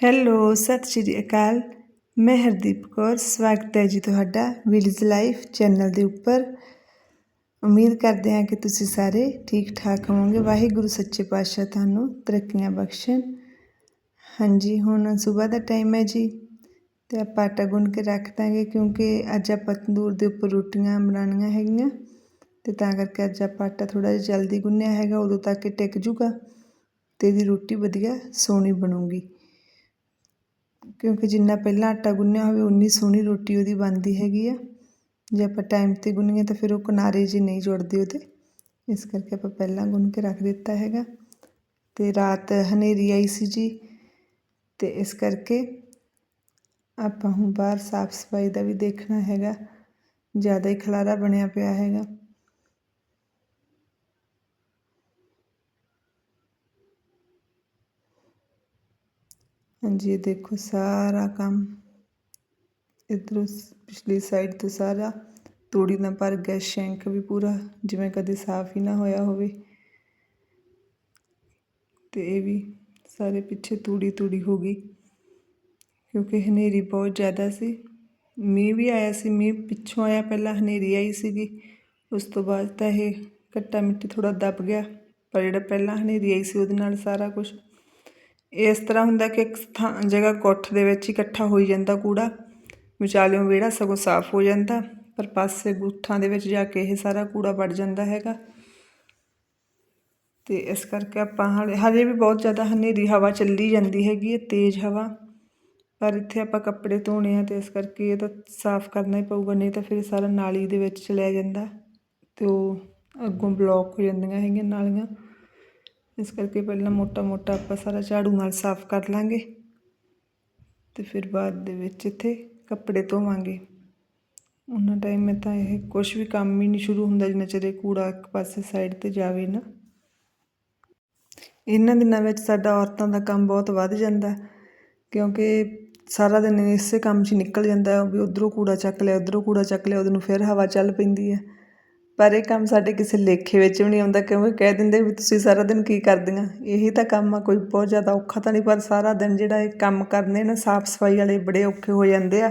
Hello, ਸਤਿ ਸ਼੍ਰੀ ਅਕਾਲ। ਮੈਂ ਹਰਦੀਪ ਕੌਰ, ਸਵਾਗਤ ਹੈ ਜੀ ਤੁਹਾਡਾ ਵਿਲੇਜ ਲਾਈਫ ਚੈਨਲ ਦੇ ਉੱਪਰ। ਉਮੀਦ ਕਰਦੇ ਹਾਂ ਕਿ ਤੁਸੀਂ ਸਾਰੇ ਠੀਕ ਠਾਕ ਹੋਵੋਗੇ। ਵਾਹਿਗੁਰੂ, ਸੱਚੇ ਪਾਤਸ਼ਾਹ ਤੁਹਾਨੂੰ ਤਰੱਕੀਆਂ ਬਖਸ਼ਣ। ਹਾਂਜੀ, ਹੁਣ ਸਵੇਰ ਦਾ ਟਾਈਮ ਹੈ ਜੀ ਤੇ ਆਪਾਂ ਆਟਾ ਗੁੰਨ ਕੇ ਰੱਖ ਦਾਂਗੇ ਕਿਉਂਕਿ ਅੱਜ ਆਪਾਂ ਤੰਦੂਰ ਦੇ ਉੱਪਰ ਰੋਟੀਆਂ ਬਣਾਉਣੀਆਂ ਹੈਗੀਆਂ ਤੇ ਤਾਂ ਕਰਕੇ ਅੱਜ ਆਪਾਂ ਆਟਾ ਥੋੜਾ ਜਿਹਾ ਜਲਦੀ ਗੁੰਨਿਆ ਹੈਗਾ, ਉਦੋਂ ਤੱਕ ਇਹ ਟਿਕ ਜੂਗਾ ਤੇ ਇਹਦੀ ਰੋਟੀ ਵਧੀਆ ਸੋਹਣੀ ਬਣੂਗੀ। ਕਿਉਂਕਿ ਜਿੰਨਾ ਪਹਿਲਾਂ ਆਟਾ ਗੁੰਨਿਆ ਹੋਵੇ ਉਨੀ ਸੋਹਣੀ ਰੋਟੀ ਉਹਦੀ ਬਣਦੀ ਹੈਗੀ ਆ। ਜੇ ਆਪਾਂ ਟਾਈਮ 'ਤੇ ਗੁੰਨੀਏ ਤਾਂ ਫਿਰ ਉਹ ਕਿਨਾਰੇ ਜੀ ਨਹੀਂ ਜੁੜਦੇ ਉਹਦੇ। ਇਸ ਕਰਕੇ ਆਪਾਂ ਪਹਿਲਾਂ ਗੁੰਨ ਕੇ ਰੱਖ ਦਿੱਤਾ ਹੈਗਾ। ਤੇ ਰਾਤ ਹਨੇਰੀ ਆਈ ਸੀ ਜੀ, ਤੇ ਇਸ ਕਰਕੇ ਆਪਾਂ ਹੁਣ ਬਾਹਰ ਸਾਫ਼ ਸਫ਼ਾਈ ਦਾ ਵੀ ਦੇਖਣਾ ਹੈਗਾ। ਜ਼ਿਆਦਾ ਹੀ ਖਲਾਰਾ ਬਣਿਆ ਪਿਆ ਹੈਗਾ। ਹਾਂਜੀ, ਇਹ ਦੇਖੋ ਸਾਰਾ ਕੰਮ ਇਧਰੋਂ ਪਿਛਲੀ ਸਾਈਡ ਤੋਂ ਸਾਰਾ ਤੂੜੀ ਨਾਲ ਭਰ ਗਿਆ, ਸ਼ੈਂਕ ਵੀ ਪੂਰਾ, ਜਿਵੇਂ ਕਦੇ ਸਾਫ਼ ਹੀ ਨਾ ਹੋਇਆ ਹੋਵੇ। ਤੇ ਇਹ ਵੀ ਸਾਰੇ ਪਿੱਛੇ ਤੂੜੀ ਤੂੜੀ ਹੋ ਗਈ, ਕਿਉਂਕਿ ਹਨੇਰੀ ਬਹੁਤ ਜ਼ਿਆਦਾ ਸੀ। ਮੀਂਹ ਵੀ ਆਇਆ ਸੀ, ਮੀਂਹ ਪਿੱਛੋਂ ਆਇਆ, ਪਹਿਲਾਂ ਹਨੇਰੀ ਆਈ ਸੀਗੀ, ਉਸ ਤੋਂ ਬਾਅਦ ਤਾਂ ਇਹ ਘੱਟਾ ਮਿੱਟੀ ਥੋੜਾ ਦਬ ਗਿਆ, ਪਰ ਜਿਹੜਾ ਪਹਿਲਾਂ ਹਨੇਰੀ ਆਈ ਸੀ, ਉਹਦੇ ਨਾਲ ਸਾਰਾ ਕੁਝ ਇਸ ਤਰ੍ਹਾਂ ਹੁੰਦਾ ਕਿ ਇੱਕ ਥਾਂ, ਜਗ੍ਹਾ ਕੋਠ ਦੇ ਵਿੱਚ ਇਕੱਠਾ ਹੋਈ ਜਾਂਦਾ ਕੂੜਾ, ਵਿਚਾਲਿਓਂ ਵਿਹੜਾ ਸਗੋਂ ਸਾਫ਼ ਹੋ ਜਾਂਦਾ, ਪਰ ਪਾਸੇ ਗੁੱਠਾਂ ਦੇ ਵਿੱਚ ਜਾ ਕੇ ਇਹ ਸਾਰਾ ਕੂੜਾ ਵੱਢ ਜਾਂਦਾ ਹੈਗਾ। ਤੇ ਇਸ ਕਰਕੇ ਆਪਾਂ ਹਾਲੇ ਹਜੇ ਵੀ ਬਹੁਤ ਜ਼ਿਆਦਾ ਹਨੇਰੀ ਹਵਾ ਚੱਲੀ ਜਾਂਦੀ ਹੈਗੀ ਹੈ, ਤੇਜ਼ ਹਵਾ, ਪਰ ਇੱਥੇ ਆਪਾਂ ਕੱਪੜੇ ਧੋਣੇ ਆ ਤੇ ਇਸ ਕਰਕੇ ਇਹ ਤਾਂ ਸਾਫ਼ ਕਰਨਾ ਹੀ ਪਊਗਾ, ਨਹੀਂ ਤਾਂ ਫਿਰ ਸਾਰਾ ਨਾਲੀ ਦੇ ਵਿੱਚ ਚਲਿਆ ਜਾਂਦਾ ਤੇ ਉਹ ਅੱਗੋਂ ਬਲੌਕ ਹੋ ਜਾਂਦੀਆਂ ਹੈਗੀਆਂ ਨਾਲੀਆਂ। ਇਸ ਕਰਕੇ ਪਹਿਲਾਂ ਮੋਟਾ ਮੋਟਾ ਆਪਾਂ ਸਾਰਾ ਝਾੜੂ ਨਾਲ ਸਾਫ਼ ਕਰ ਲਾਂਗੇ ਤੇ ਫਿਰ ਬਾਅਦ ਦੇ ਵਿੱਚ ਇੱਥੇ ਕੱਪੜੇ ਧੋਵਾਂਗੇ। ਉਹਨਾਂ ਟਾਈਮ ਮੈਂ ਤਾਂ ਇਹ ਕੁਝ ਵੀ ਕੰਮ ਹੀ ਨਹੀਂ ਸ਼ੁਰੂ ਹੁੰਦਾ ਜਿੰਨਾ ਚਿਰ ਇਹ ਕੂੜਾ ਇੱਕ ਪਾਸੇ ਸਾਈਡ ਤੇ ਜਾਵੇ ਨਾ। ਇਹਨਾਂ ਦਿਨਾਂ ਵਿੱਚ ਸਾਡਾ ਔਰਤਾਂ ਦਾ ਕੰਮ ਬਹੁਤ ਵੱਧ ਜਾਂਦਾ ਕਿਉਂਕਿ ਸਾਰਾ ਦਿਨ ਇਸੇ ਕੰਮ 'ਚ ਨਿਕਲ ਜਾਂਦਾ ਵੀ ਉਧਰੋਂ ਕੂੜਾ ਚੱਕ ਲਿਆ, ਉਧਰੋਂ ਕੂੜਾ ਚੱਕ ਲਿਆ ਉਹਦੇ ਨੂੰ ਫਿਰ ਹਵਾ ਚੱਲ ਪੈਂਦੀ ਹੈ। ਪਰ ਇਹ ਕੰਮ ਸਾਡੇ ਕਿਸੇ ਲੇਖੇ ਵਿੱਚ ਵੀ ਨਹੀਂ ਆਉਂਦਾ, ਕਿਉਂਕਿ ਕਹਿ ਦਿੰਦੇ ਵੀ ਤੁਸੀਂ ਸਾਰਾ ਦਿਨ ਕੀ ਕਰਦੀਆਂ? ਇਹੀ ਤਾਂ ਕੰਮ ਆ, ਕੋਈ ਬਹੁਤ ਜ਼ਿਆਦਾ ਔਖਾ ਤਾਂ ਨਹੀਂ, ਪਰ ਸਾਰਾ ਦਿਨ ਜਿਹੜਾ ਇਹ ਕੰਮ ਕਰਨੇ ਨਾ ਸਾਫ਼ ਸਫ਼ਾਈ ਵਾਲੇ ਬੜੇ ਔਖੇ ਹੋ ਜਾਂਦੇ ਆ।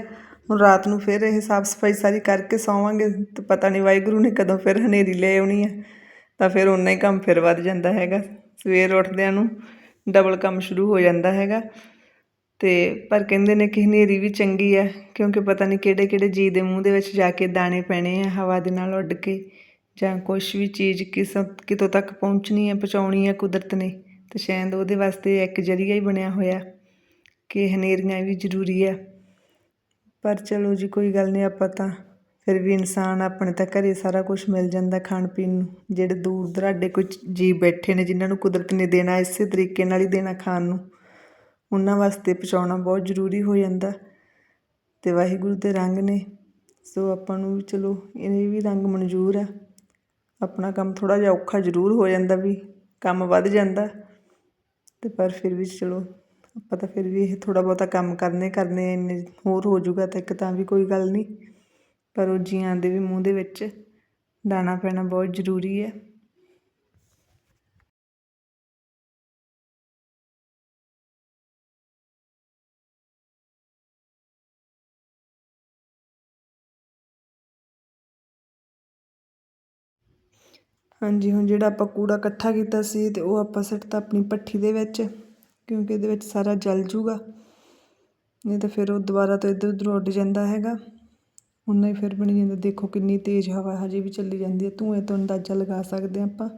ਹੁਣ ਰਾਤ ਨੂੰ ਫਿਰ ਇਹ ਸਾਫ਼ ਸਫ਼ਾਈ ਸਾਰੀ ਕਰਕੇ ਸੌਵਾਂਗੇ, ਤੇ ਪਤਾ ਨਹੀਂ ਵਾਹਿਗੁਰੂ ਨੇ ਕਦੋਂ ਫਿਰ ਹਨੇਰੀ ਲੈ ਆਉਣੀ ਆ। ਤਾਂ ਫਿਰ ਉਨਾ ਹੀ ਕੰਮ ਫਿਰ ਵੱਧ ਜਾਂਦਾ ਹੈਗਾ। ਸਵੇਰ ਉੱਠਦਿਆਂ ਨੂੰ ਡਬਲ ਕੰਮ ਸ਼ੁਰੂ ਹੋ ਜਾਂਦਾ ਹੈਗਾ। ਅਤੇ ਪਰ ਕਹਿੰਦੇ ਨੇ ਕਿ ਹਨੇਰੀ ਵੀ ਚੰਗੀ ਆ ਕਿਉਂਕਿ ਪਤਾ ਨਹੀਂ ਕਿਹੜੇ ਕਿਹੜੇ ਜੀਅ ਦੇ ਮੂੰਹ ਦੇ ਵਿੱਚ ਜਾ ਕੇ ਦਾਣੇ ਪੈਣੇ ਆ, ਹਵਾ ਦੇ ਨਾਲ ਉੱਡ ਕੇ, ਜਾਂ ਕੁਛ ਵੀ ਚੀਜ਼ ਕਿਸ, ਕਿਤੋਂ ਤੱਕ ਪਹੁੰਚਣੀ ਹੈ, ਪਹੁੰਚਾਉਣੀ ਹੈ ਕੁਦਰਤ ਨੇ, ਤੇ ਸ਼ਾਇਦ ਉਹਦੇ ਵਾਸਤੇ ਇੱਕ ਜਰੀਆ ਹੀ ਬਣਿਆ ਹੋਇਆ ਕਿ ਹਨੇਰੀਆਂ ਵੀ ਜ਼ਰੂਰੀ ਆ ਪਰ ਚਲੋ ਜੀ, ਕੋਈ ਗੱਲ ਨਹੀਂ, ਆਪਾਂ ਤਾਂ ਫਿਰ ਵੀ ਇਨਸਾਨ ਆਪਣੇ ਤਾਂ ਘਰੇ ਸਾਰਾ ਕੁਝ ਮਿਲ ਜਾਂਦਾ ਖਾਣ ਪੀਣ ਨੂੰ, ਜਿਹੜੇ ਦੂਰ ਦਰਾਡੇ ਕੋਈ ਜੀ ਬੈਠੇ ਨੇ, ਜਿਨ੍ਹਾਂ ਨੂੰ ਕੁਦਰਤ ਨੇ ਦੇਣਾ, ਇਸੇ ਤਰੀਕੇ ਨਾਲ ਹੀ ਦੇਣਾ ਖਾਣ ਨੂੰ। ਉਹਨਾਂ ਵਾਸਤੇ ਪਹੁੰਚਾਉਣਾ ਬਹੁਤ ਜ਼ਰੂਰੀ ਹੋ ਜਾਂਦਾ। ਅਤੇ ਵਾਹਿਗੁਰੂ ਦੇ ਰੰਗ ਨੇ, ਸੋ ਆਪਾਂ ਨੂੰ ਵੀ ਚਲੋ, ਇਹ ਵੀ ਰੰਗ ਮਨਜ਼ੂਰ ਆ। ਆਪਣਾ ਕੰਮ ਥੋੜ੍ਹਾ ਜਿਹਾ ਔਖਾ ਜ਼ਰੂਰ ਹੋ ਜਾਂਦਾ ਵੀ ਕੰਮ ਵੱਧ ਜਾਂਦਾ। ਅਤੇ ਪਰ ਫਿਰ ਵੀ ਚਲੋ, ਆਪਾਂ ਤਾਂ ਫਿਰ ਵੀ ਇਹ ਥੋੜ੍ਹਾ ਬਹੁਤਾ ਕੰਮ ਕਰਨੇ ਕਰਨੇ ਇੰਨੇ ਹੋਰ ਹੋ ਜਾਊਗਾ ਤਾਂ ਇੱਕ ਤਾਂ ਵੀ ਕੋਈ ਗੱਲ ਨਹੀਂ। ਪਰ ਉਹ ਜੀਆਂ ਦੇ ਵੀ ਮੂੰਹ ਦੇ ਵਿੱਚ ਦਾਣਾ ਪੈਣਾ ਬਹੁਤ ਜ਼ਰੂਰੀ ਹੈ। ਹਾਂਜੀ, ਹੁਣ ਜਿਹੜਾ ਆਪਾਂ ਕੂੜਾ ਇਕੱਠਾ ਕੀਤਾ ਸੀ ਅਤੇ ਉਹ ਆਪਾਂ ਸਿੱਟਤਾ ਆਪਣੀ ਭੱਠੀ ਦੇ ਵਿੱਚ, ਕਿਉਂਕਿ ਇਹਦੇ ਵਿੱਚ ਸਾਰਾ ਜਲ ਜੂਗਾ। ਨਹੀਂ ਤਾਂ ਫਿਰ ਉਹ ਦੁਬਾਰਾ ਤੋਂ ਇੱਧਰ ਉੱਧਰ ਉੱਡ ਜਾਂਦਾ ਹੈਗਾ। ਉਨਾ ਹੀ ਫਿਰ ਬਣੀ ਜਾਂਦਾ। ਦੇਖੋ ਕਿੰਨੀ ਤੇਜ਼ ਹਵਾ ਹਜੇ ਵੀ ਚੱਲੀ ਜਾਂਦੀ ਹੈ। ਧੂਏ ਤੋਂ ਅੰਦਾਜ਼ਾ ਲਗਾ ਸਕਦੇ ਆਪਾਂ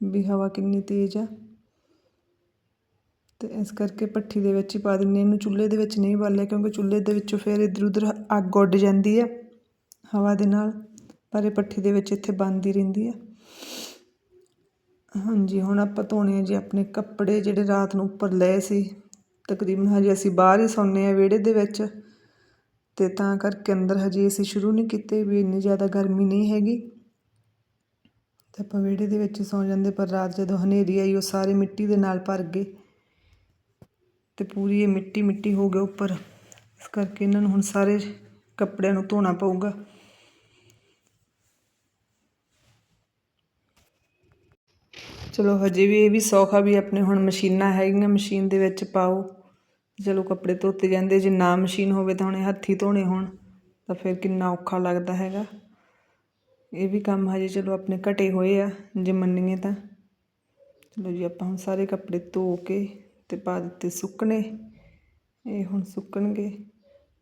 ਵੀ ਹਵਾ ਕਿੰਨੀ ਤੇਜ਼ ਆ। ਤੇ ਇਸ ਕਰਕੇ ਪੱਠੀ ਦੇ ਵਿੱਚ ਹੀ ਪਾ ਦਿੰਨੇ ਇਹਨੂੰ ਚੁੱਲ੍ਹੇ ਦੇ ਵਿੱਚ ਨਹੀਂ ਬਾਲਿਆ, ਕਿਉਂਕਿ ਚੁੱਲ੍ਹੇ ਦੇ ਵਿੱਚੋਂ ਫਿਰ ਇੱਧਰ ਉੱਧਰ ਅੱਗ ਉੱਡ ਜਾਂਦੀ ਹੈ ਹਵਾ ਦੇ ਨਾਲ। ਪਰ ਇਹ ਪੱਠੀ ਦੇ ਵਿੱਚ ਇੱਥੇ ਬੰਦ ਹੀ ਰਹਿੰਦੀ ਆ ਹਾਂਜੀ, ਹੁਣ ਆਪਾਂ ਧੋਣੇ ਆ ਜੀ ਆਪਣੇ ਕੱਪੜੇ ਜਿਹੜੇ ਰਾਤ ਨੂੰ ਉੱਪਰ ਲਏ ਸੀ। ਤਕਰੀਬਨ ਹਜੇ ਅਸੀਂ ਬਾਹਰ ਹੀ ਸੌਂਦੇ ਆ ਵਿਹੜੇ ਦੇ ਵਿੱਚ ਤੇ ਤਾਂ ਕਰਕੇ ਅੰਦਰ ਹਜੇ ਅਸੀਂ ਸ਼ੁਰੂ ਨਹੀਂ ਕੀਤੇ ਵੀ ਇੰਨੀ ਜ਼ਿਆਦਾ ਗਰਮੀ ਨਹੀਂ ਹੈਗੀ। ਤੇ ਆਪਾਂ ਵਿਹੜੇ ਦੇ ਵਿੱਚ ਸੌਂ ਜਾਂਦੇ ਪਰ ਰਾਤ ਜਦੋਂ ਹਨੇਰੀ ਆਈ, ਉਹ ਸਾਰੇ ਮਿੱਟੀ ਦੇ ਨਾਲ ਭਰ ਗਏ ਤੇ ਪੂਰੀ ਇਹ ਮਿੱਟੀ ਮਿੱਟੀ ਹੋ ਗਿਆ ਉੱਪਰ। ਇਸ ਕਰਕੇ ਇਹਨਾਂ ਨੂੰ ਹੁਣ ਸਾਰੇ ਕੱਪੜਿਆਂ ਨੂੰ ਧੋਣਾ ਪਊਗਾ। ਚਲੋ, ਹਜੇ ਵੀ ਇਹ ਵੀ ਸੌਖਾ ਵੀ ਆਪਣੇ ਹੁਣ ਮਸ਼ੀਨਾਂ ਹੈਗੀਆਂ, ਮਸ਼ੀਨ ਦੇ ਵਿੱਚ ਪਾਓ। ਚਲੋ, ਕੱਪੜੇ ਧੋਤੇ ਜਾਂਦੇ, ਜੇ ਨਾ ਮਸ਼ੀਨ ਹੋਵੇ ਤਾਂ ਹੁਣ ਇਹ ਹੱਥੀ ਧੋਣੇ ਹੋਣ, ਤਾਂ ਫਿਰ ਕਿੰਨਾ ਔਖਾ ਲੱਗਦਾ ਹੈਗਾ। ਇਹ ਵੀ ਕੰਮ ਹਜੇ ਚਲੋ ਆਪਣੇ ਘਟੇ ਹੋਏ ਆ, ਜੇ ਮੰਨੀਏ ਤਾਂ। ਚਲੋ ਜੀ, ਆਪਾਂ ਹੁਣ ਸਾਰੇ ਕੱਪੜੇ ਧੋ ਕੇ ਤੇ ਪਾ ਦਿੱਤੇ ਸੁੱਕਣੇ। ਇਹ ਹੁਣ ਸੁੱਕਣਗੇ।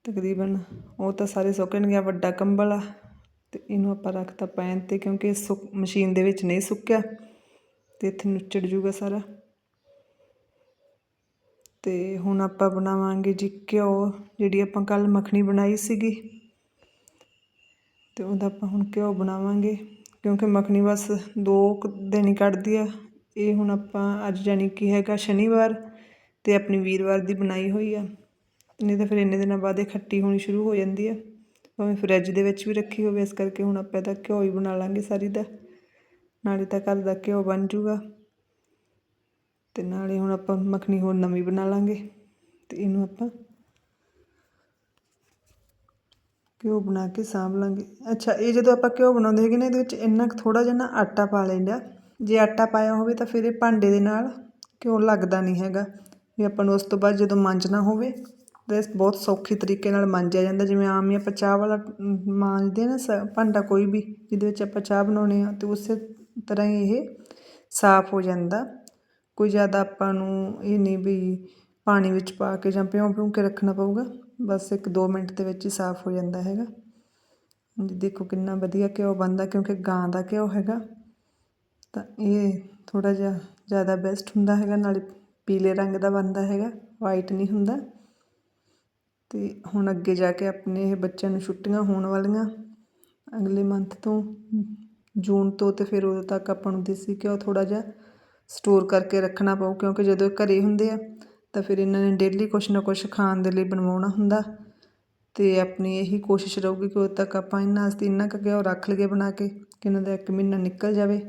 ਤਕਰੀਬਨ ਉਹ ਤਾਂ ਸਾਰੇ ਸੁੱਕਣਗੇ ਆਹ ਵੱਡਾ ਕੰਬਲ ਆ। ਤੇ ਇਹਨੂੰ ਆਪਾਂ ਰੱਖਤਾ ਪੈਣ ਤੇ, ਕਿਉਂਕਿ ਸੁੱਕ, ਮਸ਼ੀਨ ਦੇ ਵਿੱਚ ਨਹੀਂ ਸੁੱਕਿਆ। ਤੇ ਇੱਥੇ ਨੁੱਚੜ ਜੂਗਾ ਸਾਰਾ। ਤੇ ਹੁਣ ਆਪਾਂ ਬਣਾਵਾਂਗੇ ਜੀ ਘਿਓ, ਜਿਹੜੀ ਆਪਾਂ ਕੱਲ ਮੱਖਣੀ ਬਣਾਈ ਸੀਗੀ। ਤੇ ਉਹਦਾ ਆਪਾਂ ਹੁਣ ਘਿਓ ਬਣਾਵਾਂਗੇ, ਕਿਉਂਕਿ ਮੱਖਣੀ ਬਸ ਦੋ ਕੁ ਦਿਨ ਹੀ ਕੱਢਦੀ ਆ। ਇਹ ਹੁਣ ਆਪਾਂ ਅੱਜ ਜਾਨੀ ਕਿ ਹੈਗਾ ਸ਼ਨੀਵਾਰ ਤੇ ਆਪਣੀ ਵੀਰਵਾਰ ਦੀ ਬਣਾਈ ਹੋਈ ਆ। ਨਹੀਂ ਤਾਂ ਫਿਰ ਇੰਨੇ ਦਿਨਾਂ ਬਾਅਦ ਇਹ ਖੱਟੀ ਹੋਣੀ ਸ਼ੁਰੂ ਹੋ ਜਾਂਦੀ ਆ। ਭਾਵੇਂ ਫਰਿੱਜ ਦੇ ਵਿੱਚ ਵੀ ਰੱਖੀ ਹੋਵੇ, ਇਸ ਕਰਕੇ ਹੁਣ ਆਪਾਂ ਇਹਦਾ ਘਿਓ ਹੀ ਬਣਾ ਲਾਂਗੇ ਸਾਰੀ ਦਾ। ਨਾਲੇ ਤਾਂ ਘਰ ਦਾ ਘਿਓ ਬਣ ਜੂਗਾ। ਤੇ ਨਾਲੇ ਹੁਣ ਆਪਾਂ ਮੱਖਣੀ ਹੋਰ ਨਵੀਂ ਬਣਾ ਲਾਂਗੇ। ਤੇ ਇਹਨੂੰ ਆਪਾਂ ਘਿਓ ਬਣਾ ਕੇ ਸਾਂਭ ਲਾਂਗੇ। ਅੱਛਾ ਇਹ ਜਦੋਂ ਆਪਾਂ ਘਿਓ ਬਣਾਉਂਦੇ ਹੈਗੇ ਨੇ ਇਹਦੇ ਵਿੱਚ ਇੰਨਾ ਕੁ ਥੋੜਾ ਜਿਹਾ ਨਾ ਆਟਾ ਪਾ ਲੈਂਦਾ ਜੇ ਆਟਾ ਪਾਇਆ ਹੋਵੇ ਤਾਂ ਫਿਰ ਇਹ ਭਾਂਡੇ ਦੇ ਨਾਲ ਘਿਓ ਲੱਗਦਾ ਨਹੀਂ ਹੈਗਾ। ਵੀ ਆਪਾਂ ਨੂੰ ਉਸ ਤੋਂ ਬਾਅਦ ਜਦੋਂ ਮਾਂਜਣਾ ਹੋਵੇ ਤਾਂ ਇਹ ਬਹੁਤ ਸੌਖੀ ਤਰੀਕੇ ਨਾਲ ਮਾਂਜਿਆ ਜਾਂਦਾ। ਜਿਵੇਂ ਆਮ ਹੀ ਆਪਾਂ ਚਾਹ ਵਾਲਾ ਅਮ, ਮਾਂਜਦੇ ਨਾ ਸ ਭਾਂਡਾ ਕੋਈ ਵੀ ਜਿਹਦੇ ਵਿੱਚ ਆਪਾਂ ਚਾਹ ਬਣਾਉਣੇ ਆ ਤੇ ਉਸੇ ਤਰ੍ਹਾਂ ਹੀ ਇਹ ਸਾਫ਼ ਹੋ ਜਾਂਦਾ। ਕੋਈ ਜ਼ਿਆਦਾ ਆਪਾਂ ਨੂੰ ਇਹ ਨਹੀਂ ਵੀ ਪਾਣੀ ਵਿੱਚ ਪਾ ਕੇ ਜਾਂ ਭਿਉਂ ਭਿਉਂ ਕੇ ਰੱਖਣਾ ਪਊਗਾ, ਬਸ ਇੱਕ ਦੋ ਮਿੰਟ ਦੇ ਵਿੱਚ ਹੀ ਸਾਫ਼ ਹੋ ਜਾਂਦਾ ਹੈਗਾ। ਜੀ ਦੇਖੋ ਕਿੰਨਾ ਵਧੀਆ ਘਿਓ ਬਣਦਾ ਕਿਉਂਕਿ ਗਾਂ ਦਾ ਘਿਓ ਹੈਗਾ। ਤਾਂ ਇਹ ਥੋੜਾ ਜਿਹਾ ਜ਼ਿਆਦਾ ਬੈਸਟ ਹੁੰਦਾ ਹੈਗਾ, ਨਾਲੇ ਪੀਲੇ ਰੰਗ ਦਾ ਬਣਦਾ ਹੈਗਾ ਵਾਈਟ ਨਹੀਂ ਹੁੰਦਾ। ਤੇ ਹੁਣ ਅੱਗੇ ਜਾ ਕੇ ਆਪਣੇ ਇਹ ਬੱਚਿਆਂ ਨੂੰ ਛੁੱਟੀਆਂ ਹੋਣ ਵਾਲੀਆਂ ਅਗਲੇ ਮੰਥ ਤੋਂ ਜੂਨ ਤੋਂ ਅਤੇ ਫਿਰ ਉਦੋਂ ਤੱਕ ਆਪਾਂ ਨੂੰ ਦੇਸੀ ਘਿਓ ਥੋੜ੍ਹਾ ਜਿਹਾ ਸਟੋਰ ਕਰਕੇ ਰੱਖਣਾ ਪਊ, ਕਿਉਂਕਿ ਜਦੋਂ ਇਹ ਘਰੇ ਹੁੰਦੇ ਆ, ਤਾਂ ਫਿਰ ਇਹਨਾਂ ਨੇ ਡੇਲੀ ਕੁਛ ਨਾ ਕੁਛ ਖਾਣ ਦੇ ਲਈ ਬਣਵਾਉਣਾ ਹੁੰਦਾ। ਅਤੇ ਆਪਣੀ ਇਹੀ ਕੋਸ਼ਿਸ਼ ਰਹੂਗੀ ਕਿ ਉਦੋਂ ਤੱਕ ਆਪਾਂ ਇਹਨਾਂ ਵਾਸਤੇ ਇੰਨਾ ਕੁ ਘਿਓ ਰੱਖ ਲਈਏ ਬਣਾ ਕੇ, ਕਿ ਇਹਨਾਂ ਦਾ ਇੱਕ ਮਹੀਨਾ ਨਿਕਲ ਜਾਵੇ।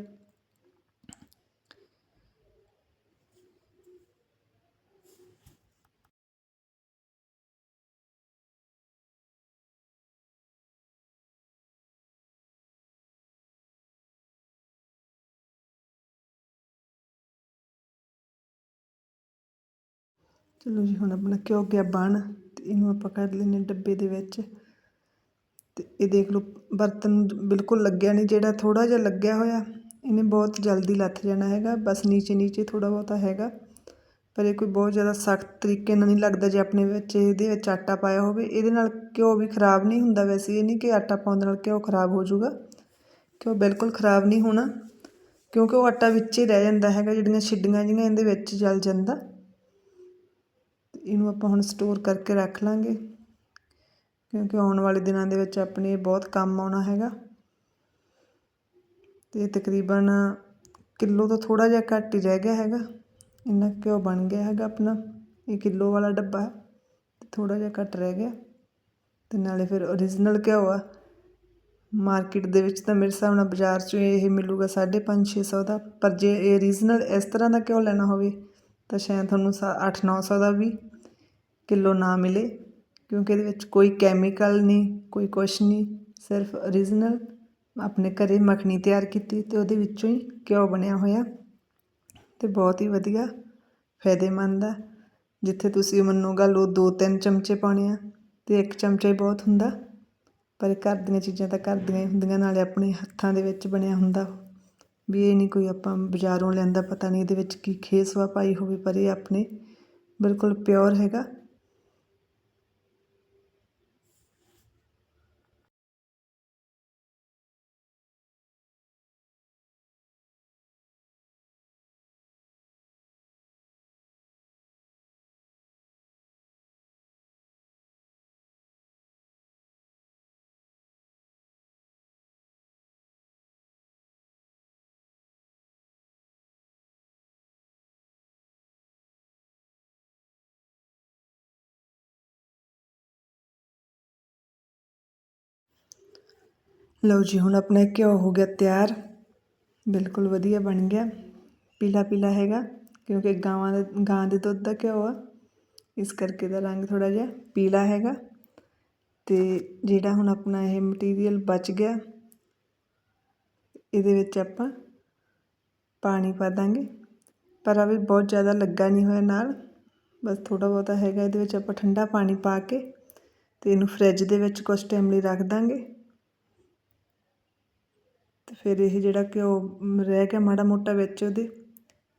ਚਲੋ ਜੀ ਹੁਣ ਆਪਣਾ ਘਿਓ ਗਿਆ ਬਣ ਤੇ ਇਹਨੂੰ ਆਪਾਂ ਕੱਢ ਲੈਨੇ ਡੱਬੇ ਦੇ ਵਿੱਚ। ਤੇ ਇਹ ਦੇਖ ਲਓ ਬਰਤਨ ਬਿਲਕੁਲ ਲੱਗਿਆ ਨਹੀਂ, ਜਿਹੜਾ ਥੋੜਾ ਜਿਹਾ ਲੱਗਿਆ ਹੋਇਆ, ਇਹਨੇ ਬਹੁਤ ਜਲਦੀ ਲੱਥ ਜਾਣਾ ਹੈਗਾ, ਬਸ ਨੀਚੇ ਨੀਚੇ ਥੋੜਾ ਬਹੁਤਾ ਹੈਗਾ। ਪਰ ਇਹ ਕੋਈ ਬਹੁਤ ਜ਼ਿਆਦਾ ਸਖਤ ਤਰੀਕੇ ਨਾਲ ਨਹੀਂ ਲੱਗਦਾ ਜੇ ਆਪਣੇ ਵਿੱਚ ਇਹਦੇ ਵਿੱਚ ਆਟਾ ਪਾਇਆ ਹੋਵੇ। ਇਹਦੇ ਨਾਲ ਘਿਓ ਵੀ ਖਰਾਬ ਨਹੀਂ ਹੁੰਦਾ ਵੈਸੇ, ਇਹ ਨਹੀਂ ਕਿ ਆਟਾ ਪਾਉਣ ਦੇ ਨਾਲ ਘਿਓ ਖਰਾਬ ਹੋ ਜਾਊਗਾ। ਘਿਓ ਬਿਲਕੁਲ ਖਰਾਬ ਨਹੀਂ ਹੋਣਾ, ਕਿਉਂਕਿ ਉਹ ਆਟਾ ਵਿੱਚ ਹੀ ਰਹਿ ਜਾਂਦਾ ਹੈਗਾ, ਜਿਹੜੀਆਂ ਛਿੱਡੀਆਂ ਜਿਹੀਆਂ ਇਹਦੇ ਵਿੱਚ ਜਲ ਜਾਂਦਾ। ਇਹਨੂੰ ਆਪਾਂ ਹੁਣ ਸਟੋਰ ਕਰਕੇ ਰੱਖ ਲਾਂਗੇ, ਕਿਉਂਕਿ ਆਉਣ ਵਾਲੇ ਦਿਨਾਂ ਦੇ ਵਿੱਚ ਆਪਣੇ ਬਹੁਤ ਕੰਮ ਆਉਣਾ ਹੈਗਾ। ਤੇ ਤਕਰੀਬਨ ਕਿਲੋ ਤੋਂ ਥੋੜਾ ਜਿਹਾ ਘੱਟ ਹੀ ਰਹਿ ਗਿਆ ਹੈਗਾ। ਇੰਨਾ ਘਿਓ ਬਣ ਗਿਆ ਹੈਗਾ ਆਪਣਾ, ਇਹ ਕਿਲੋ ਵਾਲਾ ਡੱਬਾ ਹੈ, ਤੇ ਥੋੜਾ ਜਿਹਾ ਘੱਟ ਰਹਿ ਗਿਆ। ਤੇ ਨਾਲੇ ਫਿਰ ਓਰੀਜਨਲ ਘਿਓ ਆ। ਮਾਰਕੀਟ ਦੇ ਵਿੱਚ ਤਾਂ ਮੇਰੇ ਹਿਸਾਬ ਨਾਲ ਬਾਜ਼ਾਰ 'ਚ ਇਹ ਮਿਲੂਗਾ 5.5 600 ਦਾ। ਪਰ ਜੇ ਇਹ ਰੀਜਨਲ ਇਸ ਤਰ੍ਹਾਂ ਦਾ ਘਿਓ ਲੈਣਾ ਹੋਵੇ, ਤਾਂ ਸ਼ਾਇਦ ਤੁਹਾਨੂੰ 8-900 ਦਾ ਵੀ ਕਿਲੋ ਨਾ ਮਿਲੇ, ਕਿਉਂਕਿ ਇਹਦੇ ਵਿੱਚ ਕੋਈ ਕੈਮੀਕਲ ਨਹੀਂ, ਕੋਈ ਕੁਛ ਨਹੀਂ, ਸਿਰਫ ਓਰੀਜਨਲ ਆਪਣੇ ਘਰੇ ਮੱਖਣੀ ਤਿਆਰ ਕੀਤੀ ਤੇ ਉਹਦੇ ਵਿੱਚੋਂ ਹੀ ਘਿਓ ਬਣਿਆ ਹੋਇਆ ਤੇ ਬਹੁਤ ਹੀ ਵਧੀਆ, ਫਾਇਦੇਮੰਦ ਆ। ਜਿੱਥੇ ਤੁਸੀਂ ਮੰਨੋਗਾ ਲੋ ਦੋ ਤਿੰਨ ਚਮਚੇ ਪਾਉਣੇ ਆ ਤੇ ਇੱਕ ਚਮਚਾ ਹੀ ਬਹੁਤ ਹੁੰਦਾ, ਪਰ ਘਰ ਦੀਆਂ ਚੀਜ਼ਾਂ ਤਾਂ ਘਰ ਦੀਆਂ ਹੀ ਹੁੰਦੀਆਂ, ਨਾਲੇ ਆਪਣੇ ਹੱਥਾਂ ਦੇ ਵਿੱਚ ਬਣਿਆ ਹੁੰਦਾ। ਵੀ ਇਹ ਨਹੀਂ ਕੋਈ ਆਪਾਂ ਬਾਜ਼ਾਰੋਂ ਲੈਂਦਾ ਪਤਾ ਨਹੀਂ ਇਹਦੇ ਵਿੱਚ ਕੀ ਖੇਸਵਾ ਪਾਈ ਹੋਵੇ, ਪਰ ਇਹ ਆਪਣੇ ਬਿਲਕੁਲ ਪਿਓਰ ਹੈਗਾ। ਲਓ ਜੀ, ਹੁਣ ਆਪਣਾ ਘਿਓ ਹੋ ਗਿਆ ਤਿਆਰ। ਬਿਲਕੁਲ ਵਧੀਆ ਬਣ ਗਿਆ। ਪੀਲਾ ਪੀਲਾ ਹੈਗਾ, ਕਿਉਂਕਿ ਗਾਵਾਂ ਦਾ, ਗਾਂ ਦੇ ਦੁੱਧ ਦਾ ਘਿਓ ਆ। ਇਸ ਕਰਕੇ ਦਾ ਰੰਗ ਥੋੜਾ ਜਿਹਾ ਪੀਲਾ ਹੈਗਾ। ਤੇ ਜਿਹੜਾ ਹੁਣ ਆਪਣਾ ਇਹ ਮਟੀਰੀਅਲ ਬਚ ਗਿਆ, ਇਹਦੇ ਵਿੱਚ ਆਪਾਂ ਪਾਣੀ ਪਾ ਦਾਂਗੇ। ਪਰ ਆ ਵੀ ਬਹੁਤ ਜ਼ਿਆਦਾ ਲੱਗਾ ਨਹੀਂ ਹੋਇਆ ਨਾਲ। ਬਸ ਥੋੜਾ ਬਹੁਤਾ ਹੈਗਾ, ਇਹਦੇ ਵਿੱਚ ਆਪਾਂ ਠੰਡਾ ਪਾਣੀ ਪਾ ਕੇ ਤੇ ਇਹਨੂੰ ਫ੍ਰਿਜ ਦੇ ਵਿੱਚ ਕੁਝ ਟਾਈਮ ਲਈ ਰੱਖ ਦਾਂਗੇ। ਤੇ ਫਿਰ ਇਹ ਜਿਹੜਾ ਘਿਓ ਮ, ਰਹਿ ਗਿਆ ਮਾੜਾ ਮੋਟਾ ਵਿੱਚ ਉਹਦੇ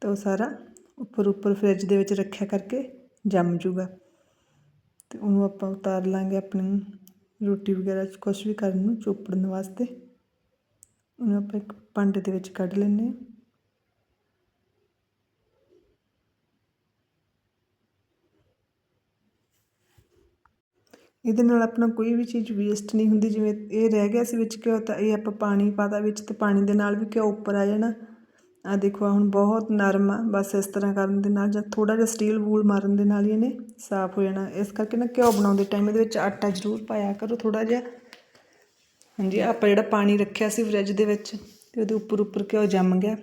ਤਾਂ ਉਹ ਸਾਰਾ ਉੱਪਰ ਉੱਪਰ ਫ੍ਰਿਜ ਦੇ ਵਿੱਚ ਰੱਖਿਆ ਕਰਕੇ ਜੰਮ ਜੂਗਾ। ਤੇ ਉਹਨੂੰ ਆਪਾਂ ਉਤਾਰ ਲਾਂਗੇ ਆਪਣੀ ਰੋਟੀ ਵਗੈਰਾ ਕੁਝ ਵੀ ਕਰਨ ਨੂੰ ਚੋਪੜਨ ਵਾਸਤੇ। ਉਹਨੂੰ ਆਪਾਂ ਇੱਕ ਭਾਂਡੇ ਦੇ ਵਿੱਚ ਕੱਢ ਲੈਂਦੇ ਹਾਂ। ਇਹਦੇ ਨਾਲ ਆਪਣਾ ਕੋਈ ਵੀ ਚੀਜ਼ ਵੇਸਟ ਨਹੀਂ ਹੁੰਦੀ, ਜਿਵੇਂ ਇਹ ਰਹਿ ਗਿਆ ਸੀ ਵਿੱਚ ਘਿਓ, ਤਾਂ ਇਹ ਆਪਾਂ ਪਾਣੀ ਪਾਤਾ ਵਿੱਚ ਤੇ ਪਾਣੀ ਦੇ ਨਾਲ ਵੀ ਘਿਓ ਉੱਪਰ ਆ ਜਾਣਾ। ਆ ਦੇਖੋ ਹੁਣ ਬਹੁਤ ਨਰਮ ਆ, ਬਸ ਇਸ ਤਰ੍ਹਾਂ ਕਰਨ ਦੇ ਨਾਲ ਜਾਂ ਥੋੜਾ ਜਿਹਾ ਸਟੀਲ ਵੂਲ ਮਾਰਨ ਦੇ ਨਾਲ ਹੀ ਇਹਨੇ ਸਾਫ਼ ਹੋ ਜਾਣਾ। ਇਸ ਕਰਕੇ ਨਾ ਘਿਓ ਬਣਾਉਂਦੇ ਟਾਈਮ ਇਹਦੇ ਵਿੱਚ ਆਟਾ ਜ਼ਰੂਰ ਪਾਇਆ ਕਰੋ ਥੋੜਾ ਜਿਹਾ। ਹਾਂਜੀ ਆਪਾਂ ਜਿਹੜਾ ਪਾਣੀ ਰੱਖਿਆ ਸੀ ਫ੍ਰਿਜ ਦੇ ਵਿੱਚ ਤੇ ਉਹਦੇ ਉੱਪਰ ਉੱਪਰ ਘਿਓ ਜੰਮ ਗਿਆ।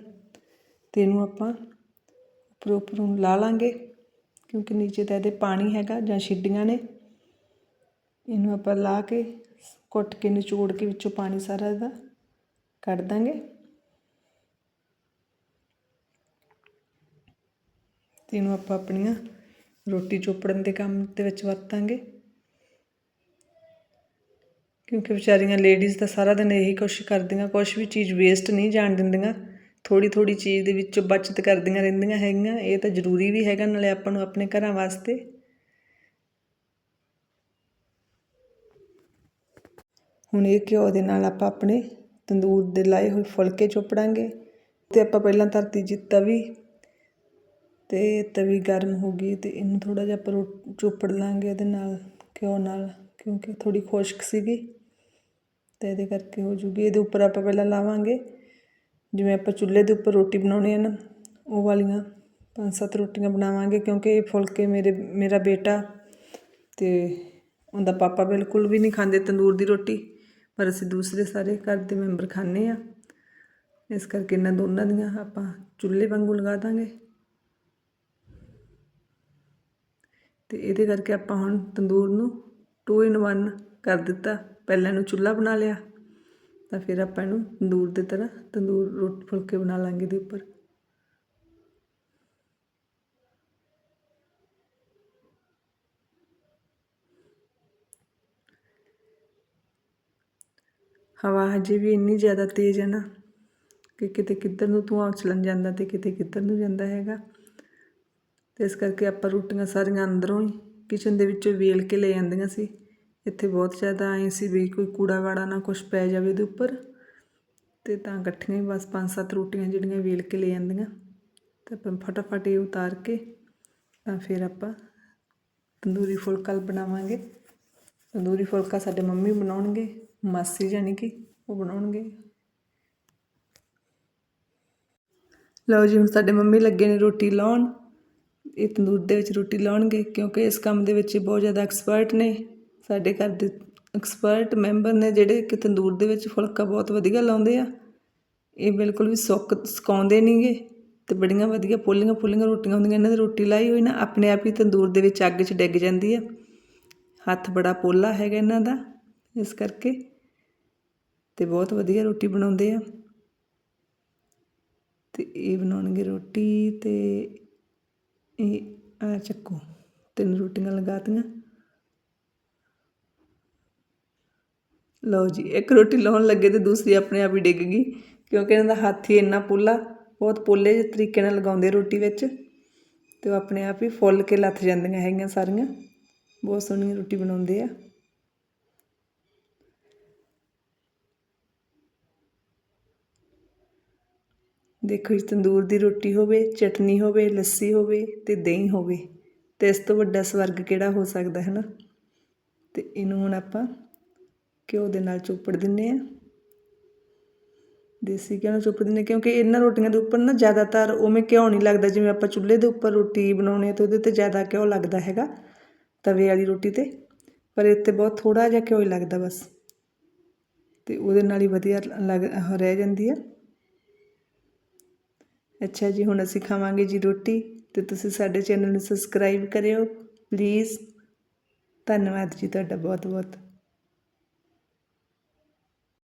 ਤੇ ਇਹਨੂੰ ਆਪਾਂ ਉੱਪਰ ਉੱਪਰ ਨੂੰ ਲਾ ਲਾਂਗੇ, ਕਿਉਂਕਿ ਨੀਚੇ ਤਾਂ ਇਹਦੇ ਪਾਣੀ ਹੈਗਾ ਜਾਂ ਛਿੱਡੀਆਂ ਨੇ। ਇਹਨੂੰ ਆਪਾਂ ਲਾ ਕੇ, ਕੁੱਟ ਕੇ, ਨਿਚੋੜ ਕੇ ਵਿੱਚੋਂ ਪਾਣੀ ਸਾਰਾ ਇਹਦਾ ਕੱਢ ਦਾਂਗੇ। ਤੇ ਇਹਨੂੰ ਆਪਾਂ ਆਪਣੀਆਂ ਰੋਟੀ ਚੋਪੜਨ ਦੇ ਕੰਮ ਦੇ ਵਿੱਚ ਵਰਤਾਂਗੇ ਕਿਉਂਕਿ ਵਿਚਾਰੀਆਂ ਲੇਡੀਜ਼ ਤਾਂ ਸਾਰਾ ਦਿਨ ਇਹੀ ਕੋਸ਼ਿਸ਼ ਕਰਦੀਆਂ, ਕੁਛ ਵੀ ਚੀਜ਼ ਵੇਸਟ ਨਹੀਂ ਜਾਣ ਦਿੰਦੀਆਂ। ਥੋੜੀ ਥੋੜੀ ਚੀਜ਼ ਦੇ ਵਿੱਚੋਂ ਬਚਤ ਕਰਦੀਆਂ ਰਹਿੰਦੀਆਂ ਹੈਗੀਆਂ, ਇਹ ਤਾਂ ਜ਼ਰੂਰੀ ਵੀ ਹੈਗਾ, ਨਾਲੇ ਆਪਾਂ ਨੂੰ ਆਪਣੇ ਘਰਾਂ ਵਾਸਤੇ ਹੁਣ ਇਹ ਘਿਓ ਦੇ ਨਾਲ ਆਪਾਂ ਆਪਣੇ ਤੰਦੂਰ ਦੇ ਲਾਏ ਹੋਏ ਫੁਲਕੇ ਚੋਪੜਾਂਗੇ ਤੇ ਆਪਾਂ ਪਹਿਲਾਂ ਧਰਤੀ ਜੀ ਤਵੀ ਤੇ ਤਵੀ ਗਰਮ ਹੋ ਗਈ ਤੇ ਇਹਨੂੰ ਥੋੜਾ ਜਿਹਾ ਆਪਾਂ ਰੋ- ਚੋਪੜ ਲਾਂਗੇ ਇਹਦੇ ਨਾਲ ਘਿਓ ਨਾਲ ਕਿਉਂਕਿ ਥੋੜੀ ਖੁਸ਼ਕ ਸੀਗੀ ਤੇ ਇਹਦੇ ਕਰਕੇ ਹੋ ਜੂਗੀ। ਇਹਦੇ ਉੱਪਰ ਆਪਾਂ ਪਹਿਲਾਂ ਲਾਵਾਂਗੇ ਜਿਵੇਂ ਆਪਾਂ ਚੁੱਲ੍ਹੇ ਦੇ ਉੱਪਰ ਰੋਟੀ ਬਣਾਉਣੀ ਹੈ ਨਾ, ਉਹ ਵਾਲੀਆਂ ਪੰਜ ਸੱਤ ਰੋਟੀਆਂ ਬਣਾਵਾਂਗੇ ਕਿਉਂਕਿ ਇਹ ਫੁਲਕੇ ਮੇਰੇ, ਮੇਰਾ ਬੇਟਾ ਤੇ ਉਹਦਾ ਪਾਪਾ ਬਿਲਕੁਲ ਵੀ ਨਹੀਂ ਖਾਂਦੇ ਤੰਦੂਰ ਦੀ ਰੋਟੀ। ਪਰ ਅਸੀਂ ਦੂਸਰੇ ਸਾਰੇ ਘਰ ਦੇ ਮੈਂਬਰ ਖਾਂਦੇ ਆ ਇਸ ਕਰਕੇ ਇਹਨਾਂ ਦੋਨਾਂ ਦੀਆਂ ਆਪਾਂ ਚੁੱਲ੍ਹੇ ਵਾਂਗੂ ਲਗਾ ਦਾਂਗੇ। ਤੇ ਇਹਦੇ ਕਰਕੇ ਆਪਾਂ ਹੁਣ ਤੰਦੂਰ ਨੂੰ 2 ਇਨ 1 ਕਰ ਦਿੱਤਾ। ਪਹਿਲਾਂ ਇਹਨੂੰ ਚੁੱਲ੍ਹਾ ਬਣਾ ਲਿਆ, ਤਾਂ ਫਿਰ ਆਪਾਂ ਇਹਨੂੰ ਤੰਦੂਰ ਦੀ ਤਰ੍ਹਾਂ ਤੰਦੂਰ ਰੋਟੀ ਫੁਲਕੇ ਬਣਾ ਲਾਂਗੇ ਦੇ ਉੱਪਰ। ਹਵਾ ਹਜੇ ਵੀ ਇੰਨੀ ਜ਼ਿਆਦਾ ਤੇਜ਼ ਹੈ ਨਾ ਕਿ ਕਿਤੇ ਕਿੱਧਰ ਨੂੰ ਧੂੰਆਂ ਉਛਲਣ ਜਾਂਦਾ ਤੇ ਕਿਤੇ ਕਿੱਧਰ ਨੂੰ ਜਾਂਦਾ ਹੈਗਾ। ਤੇ ਇਸ ਕਰਕੇ ਆਪਾਂ ਰੋਟੀਆਂ ਸਾਰੀਆਂ ਅੰਦਰੋਂ ਹੀ ਕਿਚਨ ਦੇ ਵਿੱਚੋਂ ਵੇਲ ਕੇ ਲੈ ਜਾਂਦੀਆਂ ਸੀ। ਇੱਥੇ ਬਹੁਤ ਜ਼ਿਆਦਾ ਆਏ ਸੀ ਵੀ ਕੋਈ ਕੂੜਾ ਵਾੜਾ ਨਾ ਕੁਝ ਪੈ ਜਾਵੇ ਇਹਦੇ ਉੱਪਰ। ਤੇ ਤਾਂ ਇਕੱਠੀਆਂ ਹੀ ਬਸ ਪੰਜ ਸੱਤ ਰੋਟੀਆਂ ਜਿਹੜੀਆਂ ਵੇਲ ਕੇ ਲੈ ਜਾਂਦੀਆਂ ਤੇ ਆਪਾਂ ਫਟਾਫਟ ਇਹ ਉਤਾਰ ਕੇ ਤਾਂ ਫਿਰ ਆਪਾਂ ਤੰਦੂਰੀ ਫੁਲਕਾ ਬਣਾਵਾਂਗੇ। ਤੰਦੂਰੀ ਫੁਲਕਾ ਸਾਡੇ ਮੰਮੀ ਬਣਾਉਣਗੇ। ਮਾਸੀ ਜਾਨੀ ਕਿ ਉਹ ਬਣਾਉਣਗੇ। ਲਓ ਜੀ, ਹੁਣ ਸਾਡੇ ਮੰਮੀ ਲੱਗੇ ਨੇ ਰੋਟੀ ਲਾਉਣ। ਇਹ ਤੰਦੂਰ ਦੇ ਵਿੱਚ ਰੋਟੀ ਲਾਉਣਗੇ, ਕਿਉਂਕਿ ਇਸ ਕੰਮ ਦੇ ਵਿੱਚ ਬਹੁਤ ਜ਼ਿਆਦਾ ਐਕਸਪਰਟ ਨੇ। ਸਾਡੇ ਘਰ ਦੇ ਐਕਸਪਰਟ ਮੈਂਬਰ ਨੇ ਜਿਹੜੇ ਕਿ ਤੰਦੂਰ ਦੇ ਵਿੱਚ ਫੁਲਕਾ ਬਹੁਤ ਵਧੀਆ ਲਾਉਂਦੇ ਆ। ਇਹ ਬਿਲਕੁਲ ਵੀ ਸੁੱਕ, ਸੁਕਾਉਂਦੇ ਨਹੀਂਗੇ ਤੇ ਬੜੀਆਂ ਵਧੀਆ ਪੋਲੀਆਂ ਪੋਲੀਆਂ ਰੋਟੀਆਂ ਹੁੰਦੀਆਂ। ਇਹਨਾਂ ਦੀ ਰੋਟੀ ਲਾਈ ਹੋਈ ਨਾ, ਆਪਣੇ ਆਪ ਹੀ ਤੰਦੂਰ ਦੇ ਵਿੱਚ ਅੱਗ 'ਚ ਡਿੱਗ ਜਾਂਦੀ ਆ। ਹੱਥ ਬੜਾ ਪੋਲਾ ਹੈਗਾ ਇਹਨਾਂ ਦਾ, ਇਸ ਕਰਕੇ। ਅਤੇ ਬਹੁਤ ਵਧੀਆ ਰੋਟੀ ਬਣਾਉਂਦੇ ਆ। ਅਤੇ ਇਹ ਬਣਾਉਣਗੇ ਰੋਟੀ ਅਤੇ ਇਹ ਆ ਚੱਕੋ, ਤਿੰਨ ਰੋਟੀਆਂ ਲਗਾਤੀਆਂ। ਲਓ ਜੀ, ਇੱਕ ਰੋਟੀ ਲਾਉਣ ਲੱਗੇ ਤੇ ਦੂਸਰੀ ਆਪਣੇ ਆਪ ਹੀ ਡਿੱਗ ਗਈ, ਕਿਉਂਕਿ ਇਹਨਾਂ ਦਾ ਹੱਥ ਹੀ ਇੰਨਾ ਪੋਲਾ, ਬਹੁਤ ਪੋਲੇ ਜਿਹੇ ਤਰੀਕੇ ਨਾਲ ਲਗਾਉਂਦੇ ਰੋਟੀ ਵਿੱਚ। ਤੇ ਉਹ ਆਪਣੇ ਆਪ ਹੀ ਫੁੱਲ ਕੇ ਲੱਥ ਜਾਂਦੀਆਂ ਹੈਗੀਆਂ ਸਾਰੀਆਂ। ਬਹੁਤ ਸੋਹਣੀ ਰੋਟੀ ਬਣਾਉਂਦੇ ਆ। ਦੇਖੋ ਜੀ, ਤੰਦੂਰ ਦੀ ਰੋਟੀ ਹੋਵੇ, ਚਟਨੀ ਹੋਵੇ, ਲੱਸੀ ਹੋਵੇ ਤੇ ਦਹੀਂ ਹੋਵੇ, ਤੇ ਇਸ ਤੋਂ ਵੱਡਾ ਸਵਰਗ ਕਿਹੜਾ ਹੋ ਸਕਦਾ, ਹੈ ਨਾ? ਤੇ ਇਹਨੂੰ ਹੁਣ ਆਪਾਂ ਘਿਓ ਦੇ ਨਾਲ ਚੋਪੜ ਦਿੰਨੇ ਆ। ਦੇਸੀ ਘਿਓ ਨਾਲ ਚੋਪੜ ਦਿੰਨੇ, ਕਿਉਂਕਿ ਇਹਨਾਂ ਰੋਟੀਆਂ ਦੇ ਉੱਪਰ ਨਾ ਜ਼ਿਆਦਾਤਰ ਉਵੇਂ ਘਿਓ ਨਹੀਂ ਲੱਗਦਾ, ਜਿਵੇਂ ਆਪਾਂ ਚੁੱਲ੍ਹੇ ਦੇ ਉੱਪਰ ਰੋਟੀ ਬਣਾਉਣੀ ਹੈ ਤੇ ਉਹਦੇ ਤੇ ਜ਼ਿਆਦਾ ਘਿਓ ਲੱਗਦਾ ਹੈਗਾ, ਤਵੇ ਵਾਲੀ ਰੋਟੀ ਤੇ, ਪਰ ਇੱਥੇ ਬਹੁਤ ਥੋੜਾ ਜਿਹਾ ਘਿਓ ਹੀ ਲੱਗਦਾ ਬਸ। ਤੇ ਉਹਦੇ ਨਾਲ ਹੀ ਵਧੀਆ ਲੱਗ, ਰਹਿ ਜਾਂਦੀ ਆ। ਅੱਛਾ ਜੀ, ਹੁਣ ਅਸੀਂ ਖਾਵਾਂਗੇ ਜੀ ਰੋਟੀ, ਤੇ ਤੁਸੀਂ ਸਾਡੇ ਚੈਨਲ ਨੂੰ ਸਬਸਕ੍ਰਾਈਬ ਕਰਿਓ ਪਲੀਜ਼ ਧੰਨਵਾਦ ਜੀ ਤੁਹਾਡਾ ਬਹੁਤ ਬਹੁਤ